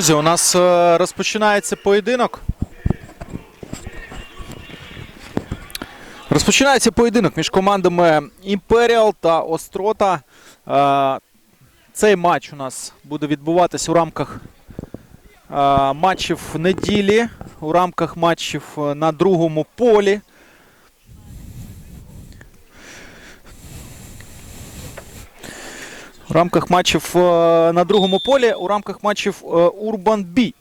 друзі, у нас е, розпочинається поєдинок. Розпочинається поєдинок між командами Імперіал та Острота. Е, Цей матч у нас буде відбуватись у рамках е, матчів неділі, у рамках матчів на другому полі. У рамках матчів е, на другому полі, у рамках матчів е, Урбан Бі.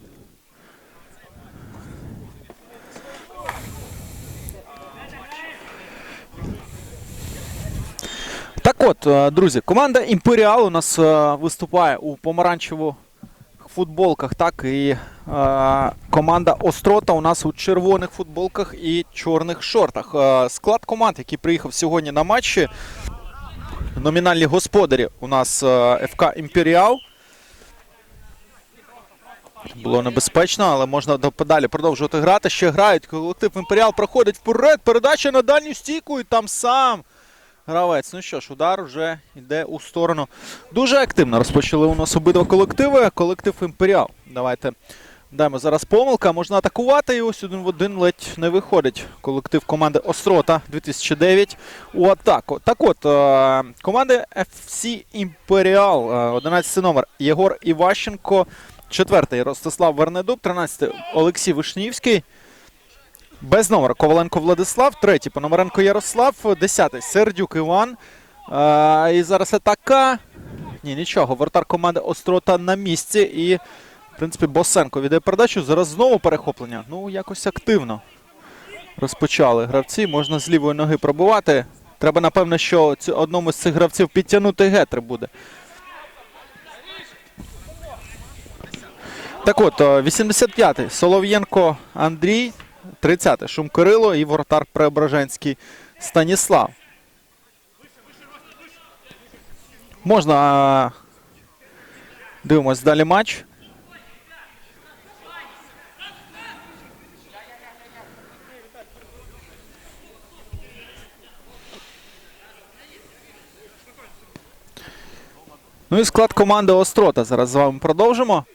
Так от, е, друзі, команда Імперіал у нас виступає у помаранчевих футболках, так і е, команда Острота у нас у червоних футболках і чорних шортах. Е, склад команд, який приїхав сьогодні на матчі, номінальні господарі у нас е, ФК Імперіал. Було небезпечно, але можна подалі продовжувати грати. Ще грають. Колектив Імперіал проходить вперед. Передача на дальню стійку і там сам гравець. Ну що ж, удар вже йде у сторону. Дуже активно розпочали у нас обидва колективи. Колектив Імперіал. Давайте даємо зараз помилка. Можна атакувати. І ось один в один ледь не виходить. Колектив команди Острота 2009 у атаку. Так от, е, команди FC Імперіал. е, 11 номер Єгор Іващенко. Четвертий Ростислав Вернедуб, 13 Олексій Вишнівський. Без номера Коваленко Владислав, третій Пономаренко Ярослав, десятий Сердюк Іван. Е, і зараз атака. Ні, нічого. Вратар команди Острота на місці. І, в принципі, Босенко віддає передачу. Зараз знову перехоплення. Ну, якось активно розпочали гравці. Можна з лівої ноги пробувати. Треба, напевно, що одному з цих гравців підтягнути гетри буде. Так от, е, 85-й Солов'єнко Андрій, 30-й Шум Кирило і воротар Преображенський Станіслав. Можна. Дивимось далі матч. Ну і склад команди Острота. Зараз з вами продовжимо.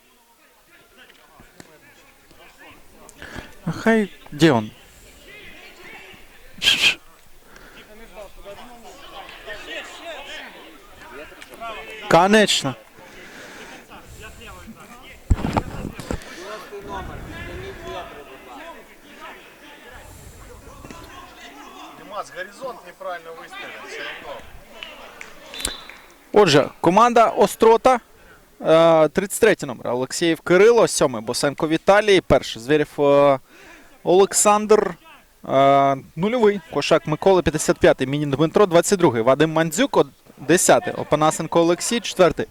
Хай де он? Конечно. Димас, горизонт неправильно выставлен, все равно. Отже, команда Острота. е, 33 номер. Олексіїв Кирило, 7 Босенко Віталій, перший Звірів е, Олександр. е, Нульовий. Кошак Микола, 55-й. Мінін Дмитро, 22-й. Вадим Мандзюк, од- 10-й. Опанасенко Олексій, 4-й.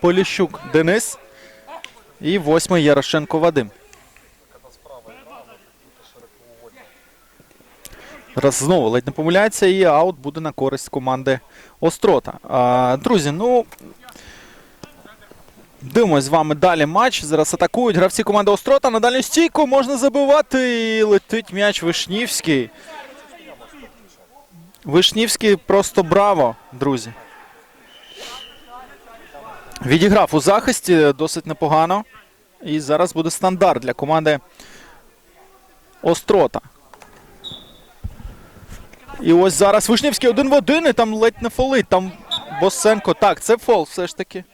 Поліщук Денис. І 8-й Ярошенко Вадим. Раз знову ледь не помиляється, і аут буде на користь команди Острота. А, друзі, ну. Дивимось з вами далі матч. Зараз атакують гравці команди Острота. На дальню стійку можна забивати. І летить м'яч Вишнівський. Вишнівський просто браво, друзі. Відіграв у захисті досить непогано. І зараз буде стандарт для команди Острота. І ось зараз Вишнівський один в один, і там ледь не фолить. Там Босенко. Так, це фол все ж таки.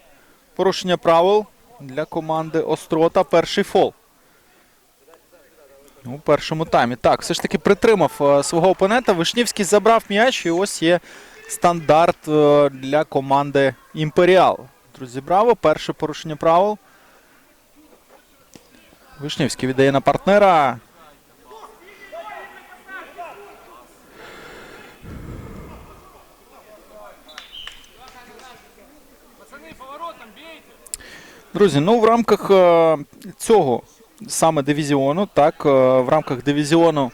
Порушення правил для команди Острота. Перший фол. У першому таймі. Так, все ж таки притримав е, свого опонента. Вишнівський забрав м'яч, і ось є стандарт е, для команди Імперіал. Друзі, браво. Перше порушення правил. Вишнівський віддає на партнера. Друзі, ну в рамках е, цього саме дивізіону, так, е, в рамках дивізіону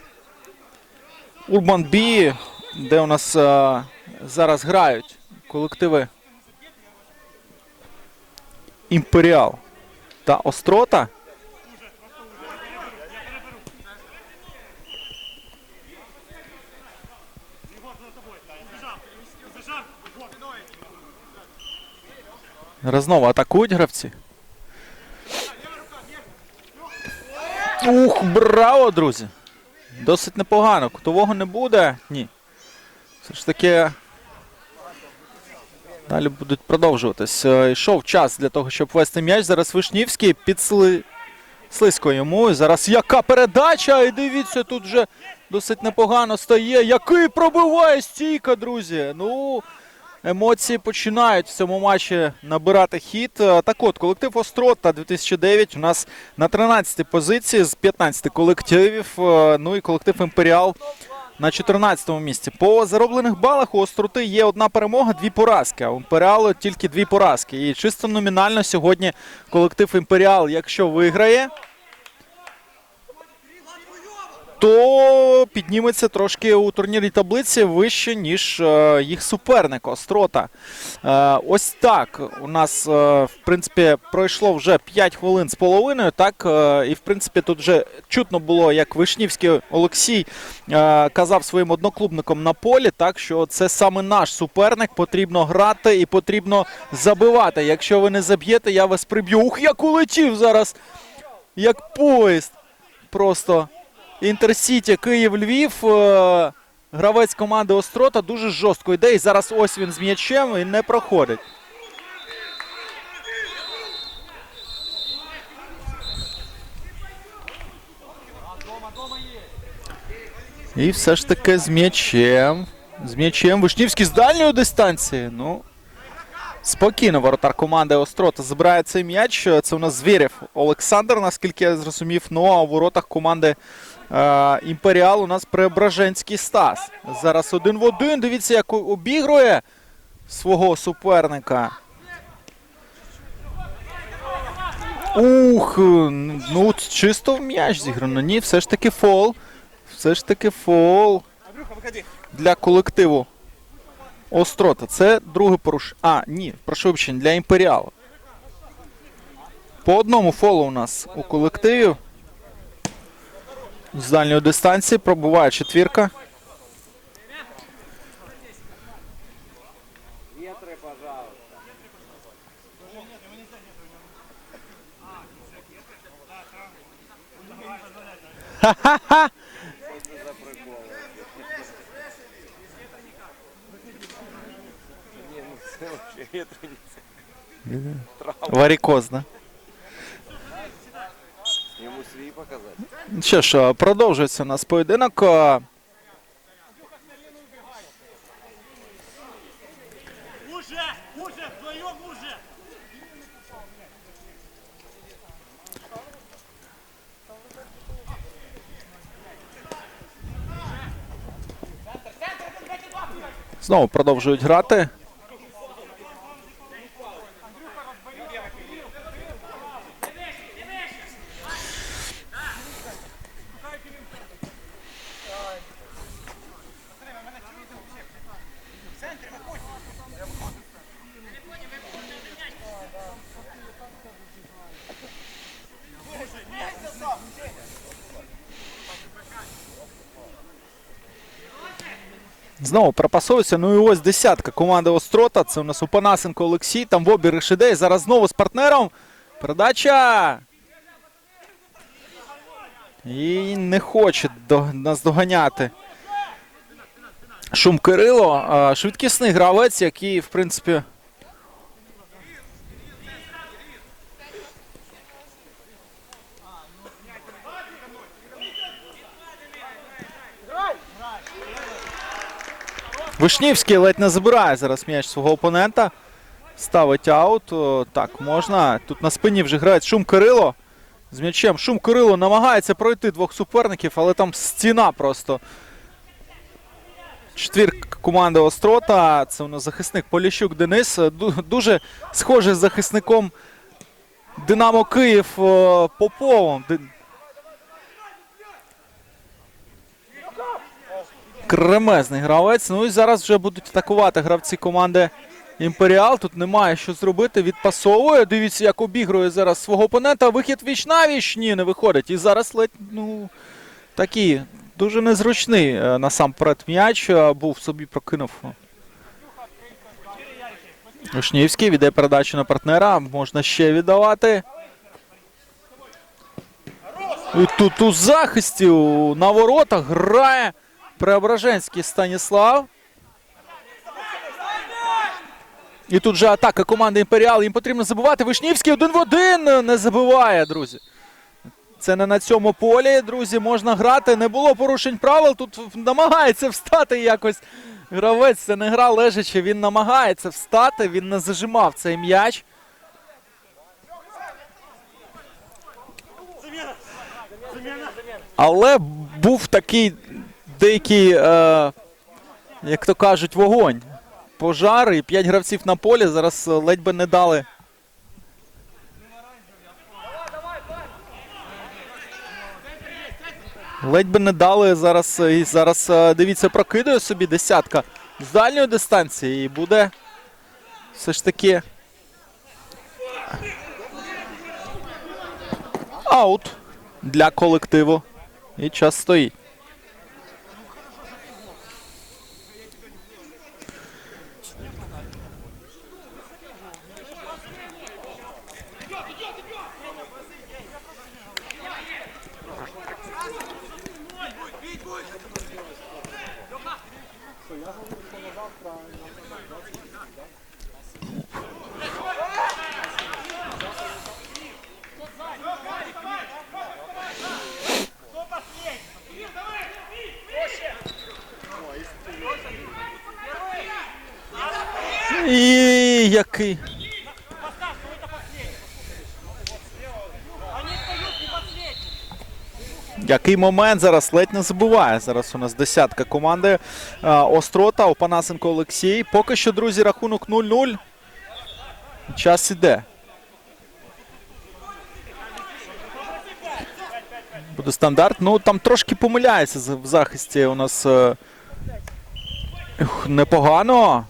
Урбан Бі, де у нас е, зараз грають колективи Імперіал та Острота. Зараз знову атакують гравці. Ух, браво, друзі! Досить непогано. Кутового не буде. Ні. Все ж таки. Далі будуть продовжуватись. Е, Йшов час для того, щоб вести м'яч. Зараз Вишнівський підсли... слизько йому. Зараз яка передача! І дивіться, тут вже досить непогано стає. Який пробиває стійка, друзі. Ну, емоції починають в цьому матчі набирати хід. Е, Так от, колектив Острота 2009 у нас на 13-й позиції з 15 колективів. Е, Ну і колектив Імперіал на 14-му місці. По зароблених балах у Остроти є одна перемога, дві поразки. А у Імперіалу тільки дві поразки. І чисто номінально сьогодні колектив Імперіал, якщо виграє, то підніметься трошки у турнірній таблиці вище, ніж е, їх суперник Острота. Е, ось так у нас, е, в принципі, пройшло вже 5 хвилин з половиною. Так, і в принципі, тут вже чутно було, як Вишнівський Олексій казав своїм одноклубникам на полі, так що це саме наш суперник. Потрібно грати і потрібно забивати. Якщо ви не заб'єте, я вас приб'ю. Ух, як улетів зараз! Як поїзд. Просто Інтерсіті, Київ, Львів. Е, Гравець команди Острота дуже жорстко йде. І зараз ось він з м'ячем і не проходить. І все ж таки з м'ячем. З м'ячем. Вишнівський з дальньої дистанції. Ну, спокійно воротар команди Острота забирає цей м'яч. Це у нас Звєрєв Олександр, наскільки я зрозумів. Ну а у воротах команди Імперіал у нас Преображенський Стас. Зараз один в один. Дивіться, як обігрує свого суперника. Ух, ну чисто в м'яч зіграно. Ні, все ж таки фол. Все ж таки фол для колективу Острота. Це друге порушення. А, ні, прошу вибачення, для Імперіалу. По одному фолу у нас у колективів. З дальньої дистанції пробуває четвірка. Варікоз, да? Свій показати. Що ж, продовжується у нас поєдинок. Знову продовжують грати. Знову. Ну і ось десятка команди Острота. Це у нас Опанасенко Олексій. Там в обіг Решидей. Зараз знову з партнером. Передача. І не хоче до, нас доганяти. Шум Кирило. Швидкісний гравець, який, в принципі. Вишнівський ледь не забирає зараз м'яч свого опонента. Ставить аут. Так, можна. Тут на спині вже грає Шум Кирило. З м'ячем. Шум Кирило намагається пройти двох суперників, але там стіна просто. Четвірка команди Острота. Це у нас захисник Поліщук Денис. Дуже схожий з захисником Динамо Київ о, Поповим. Кремезний гравець. Ну і зараз вже будуть атакувати гравці команди Імперіал. Тут немає що зробити. Відпасовує. Дивіться, як обігрує зараз свого опонента. Вихід віч на віч. Ні, не виходить. І зараз ледь, ну, такий дуже незручний е, насамперед м'яч. е, Був собі прокинув. Вишнівський віддає передачу на партнера. Можна ще віддавати. І тут у захисті на воротах грає Преображенський Станіслав. І тут же атака команди Імперіал. Їм потрібно забивати. Вишнівський один в один не забиває, друзі. Це не на цьому полі, друзі. Можна грати. Не було порушень правил. Тут намагається встати якось. Гравець це не гра лежачи. Він намагається встати. Він не зажимав цей м'яч. Але був такий деякий, е, як то кажуть, вогонь. Пожар і п'ять гравців на полі. Зараз е, ледь би не дали. Ледь би не дали зараз. е, І зараз е, дивіться, прокидує собі десятка з дальньої дистанції. І буде все ж таки. Аут для колективу. І час стоїть. Последние! Який момент зараз ледь не забуває. Зараз у нас десятка команди е, Острота, Опанасенко Олексій. Поки що, друзі, рахунок 0-0. Час іде. Буде стандарт. Ну там трошки помиляється в захисті у нас е, ух, непогано.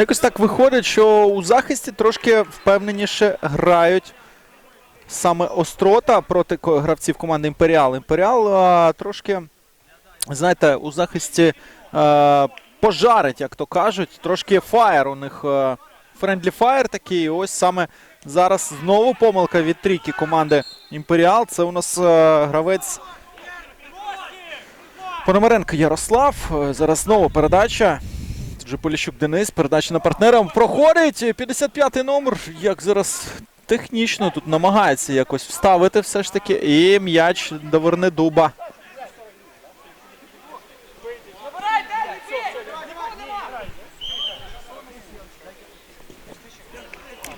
Якось так виходить, що у захисті трошки впевненіше грають саме Острота проти гравців команди Імперіал. Імперіал а, трошки, знаєте, у захисті а, пожарить, як то кажуть. Трошки фаєр у них. Френдлі фаєр такий. Ось саме зараз знову помилка від трійки команди Імперіал. Це у нас а, гравець Пономаренко Ярослав. Зараз знову передача. Тут же Поліщук Денис. Передача на партнера. Проходить. 55-й номер. Як зараз технічно тут намагається якось вставити все ж таки. І м'яч до Вернедуба.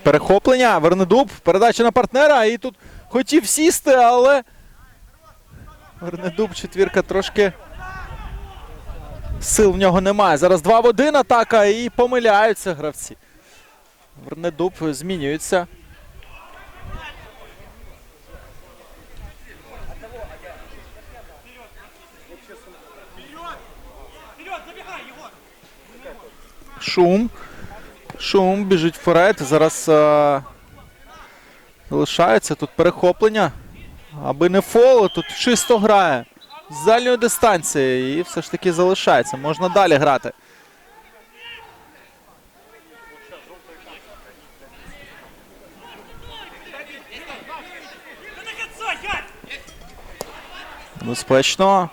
Перехоплення. Вернедуб. Передача на партнера. І тут хотів сісти, але. Вернедуб четвірка трошки. Сил в нього немає. Зараз 2 в 1 атака і помиляються гравці. Вернедуб змінюється. Шум. Шум біжить вперед. Зараз е, залишається тут перехоплення. Аби не фол, тут чисто грає. З дальньої дистанції. І все ж таки залишається. Можна далі грати. Безпечно.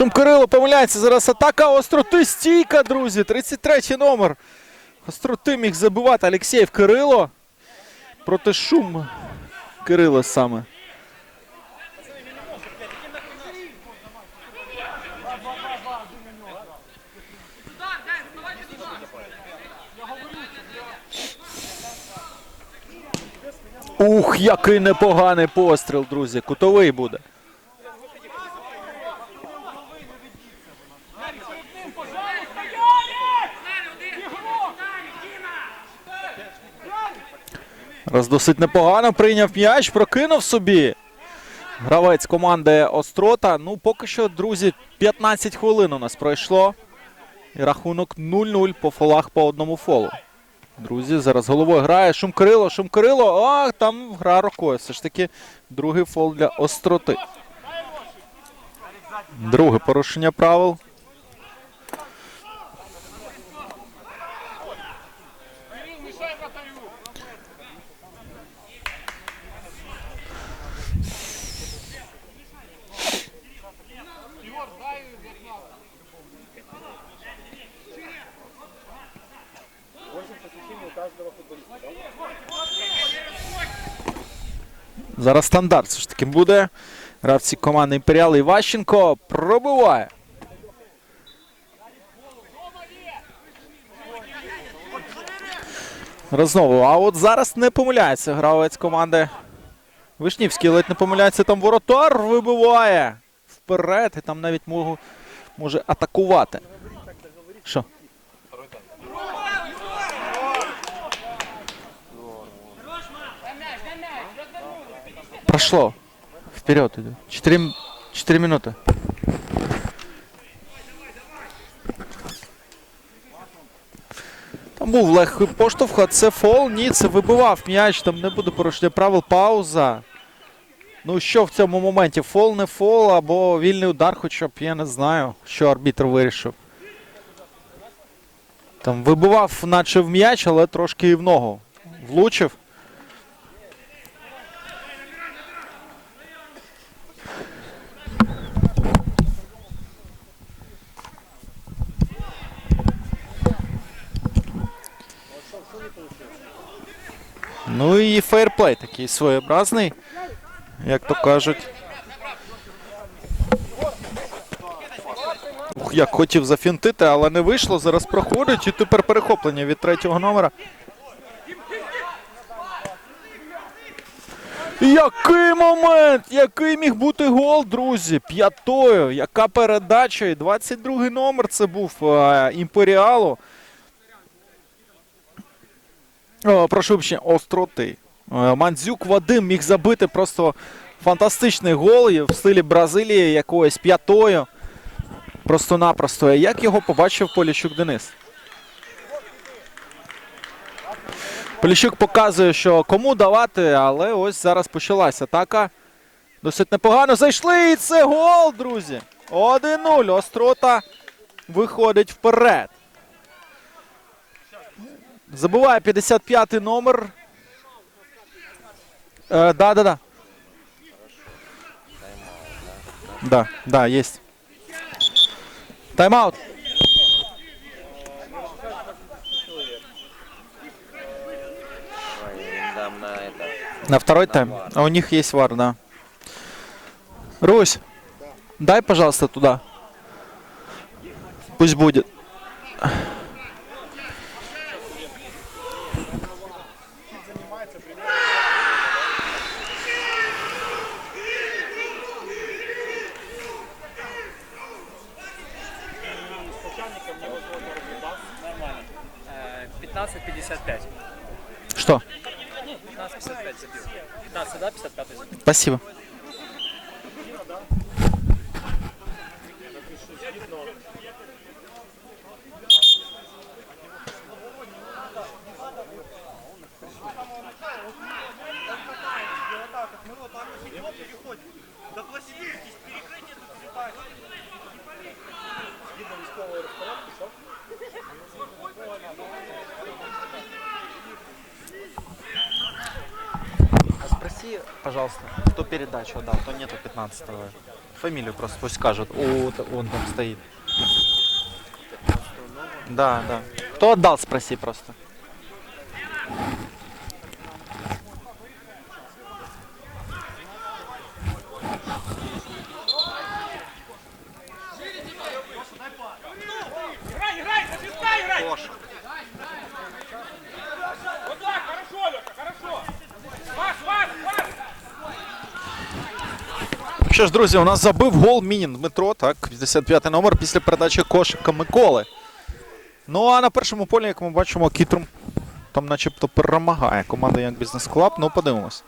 Шумкирило помиляється. Зараз атака остроти стійка, друзі. 33 номер. Остроти міг забивати Алексєєв Кирило. Проти шум Кирило саме. Ух, який непоганий постріл, друзі. Кутовий буде. Раз досить непогано прийняв м'яч, прокинув собі. Гравець команди Острота. Ну, поки що, друзі, 15 хвилин у нас пройшло. І рахунок 0-0 по фолах по одному фолу. Друзі, зараз головою грає Шумкрило, Шумкрило. А, там гра рукою. Все ж таки другий фол для остроти. Друге порушення правил. Зараз стандарт все ж таки буде. Гравці команди Імперіал Іващенко пробиває. Рознову. А от зараз не помиляється гравець команди. Вишнівський ледь не помиляється. Там воротар вибиває вперед. І там навіть можу, може атакувати. Що? Прошло. Вперед иду. Четыре, четыре минуты. Там був легкий поштовх, а це фол. Ні, це вибивав м'яч, там не буде порушення правил. Пауза. Ну що в цьому моменті? Фол, не фол, або вільний удар, хоча б я не знаю, що арбітр вирішив. Там вибивав, наче в м'яч, але трошки і в ногу. Влучив. Ну і фейерплей такий своєобразний, як то кажуть. Ух, як хотів зафінтити, але не вийшло. Зараз проходить і тепер перехоплення від третього номера. Який момент! Який міг бути гол, друзі? П'ятою. Яка передача? І 22-й номер це був е, Імперіалу. О, прошу вибачення, остроти. Е, Мандзюк Вадим міг забити просто фантастичний гол в стилі Бразилії якоюсь п'ятою. Просто-напросто. Як його побачив Поліщук Денис? Поліщук показує, що кому давати, але ось зараз почалася атака. Досить непогано зайшли, і це гол, друзі. 1-0. Острота виходить вперед. Забуває 55-й номер. Е, да, да, да. Да, да, есть. Тайм-аут. На второй тайм. А у них есть вар, да. Русь, дай, пожалуйста, туда. Пусть будет. 15-55. Что? 15-55 забил. 15, да? 55 забил. Спасибо. Спроси, пожалуйста, кто передачу отдал, то нету 15-го. Фамилию просто пусть скажут. О, он там стоит. Да, да. Кто отдал, спроси просто. Що ж, друзі, у нас забив гол Мінін Дмитро, так, 55 номер після передачі кошика Миколи. Ну а на першому полі, як ми бачимо, Кітрум там начебто перемагає команда Young Business Club. Ну, подивимось.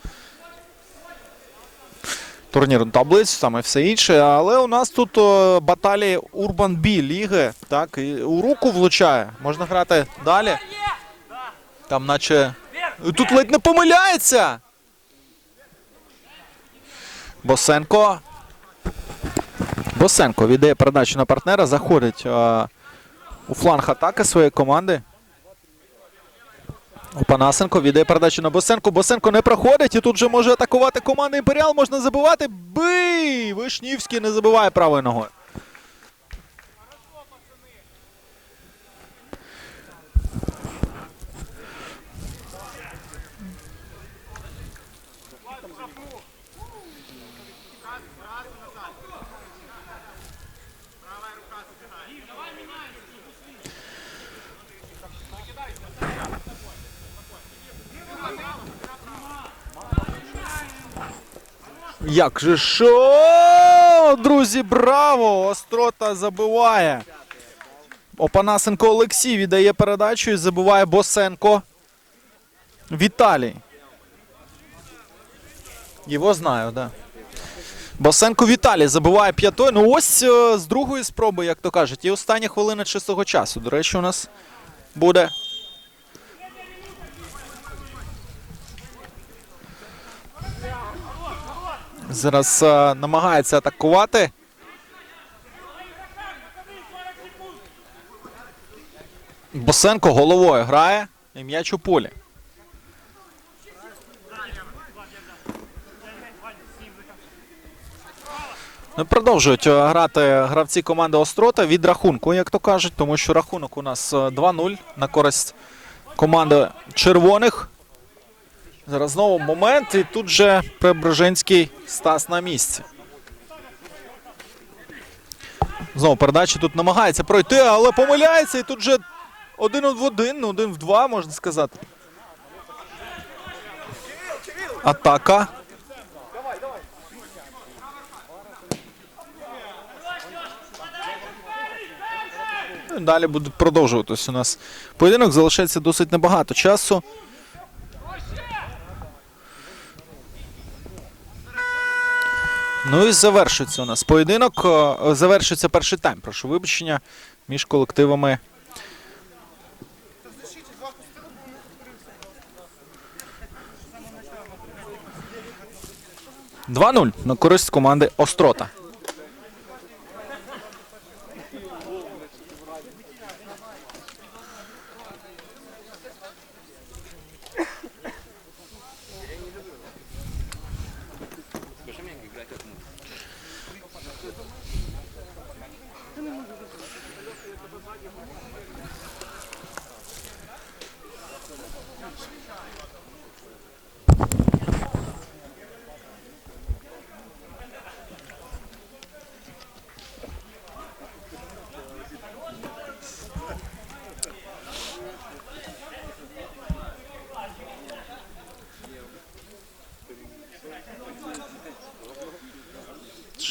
Турнірну таблицю, саме все інше. Але у нас тут о, баталії Urban B ліги. Так, і у руку влучає. Можна грати далі. Там, наче. Тут ледь не помиляється. Босенко. Босенко віддає передачу на партнера, заходить е, у фланг атаки своєї команди. Опанасенко віддає передачу на Босенко. Босенко не проходить і тут же може атакувати команда Імперіал. Можна забивати. Бий! Вишнівський не забиває правою ногою. Як же що? Друзі, браво! Острота забиває. Опанасенко Олексій віддає передачу і забиває Босенко. Віталій. Його знаю, так. Да. Босенко Віталій забиває п'ятою. Ну ось е, з другої спроби, як то кажуть. І остання хвилина чистого часу. До речі, у нас буде. Зараз е, намагається атакувати. Босенко головою грає і м'яч у полі. Продовжують е, грати гравці команди Острота від рахунку, як то кажуть, тому що рахунок у нас е, 2-0 на користь команди червоних. Зараз знову момент, і тут же Преображенський Стас на місці. Знову передача тут намагається пройти, але помиляється, і тут же один в один, ну, один в два, можна сказати. Атака. Ну, Далі будуть продовжуватись у нас поєдинок. Залишається досить небагато часу. Ну і завершується у нас поєдинок. Завершується перший тайм. Прошу вибачення між колективами. Два-нуль на користь команди Острота.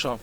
Що?